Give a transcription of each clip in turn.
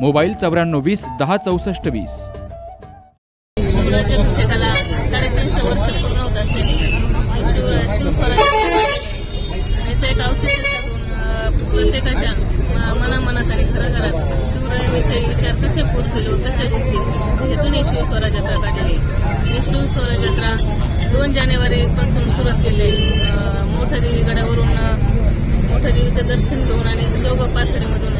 Mobile चौऱ्याण्णव वीस दहा चौसष्ट वीस. शिवराज्याभिषेकाला साडेतीनशे वर्ष पूर्ण होत असलेली शिवराज शिवस्वराज्य एक औचित्य साधून प्रत्येकाच्या मनामनात आणि घराघरात शिवरायाविषयी विचार कसे पोचतील व कसे दिसतील तिथून ही शिवस्वराज यात्रा काढलेली ही शिवस्वराज यात्रा दोन जानेवारी पासून सुरुवात केली मोठ्या मोठा देवी गडावरून मोठ्या देवीचं दर्शन घेऊन आणि शोभा पाथडीमधून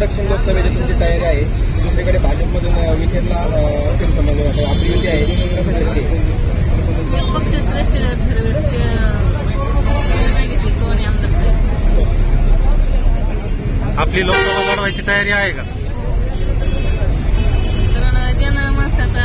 दक्षिण लोकसभेची तुमची तयारी आहे. दुसरीकडे भाजपमधून विखेरला अखेर समजलं जातं. आपली युती आहे. कसं शक्य आहे? पक्ष श्रेष्ठ ठरवेल निर्णय घेतील तो आणि आमदार साहेब. आपली लोकसभा लढवायची तयारी आहे का? कारण ज्यांना माणसाचा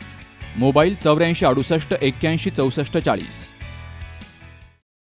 मोबाईल चौऱ्याऐंशी अडुसष्ट एक्क्याऐंशी चौसष्ट चाळीस.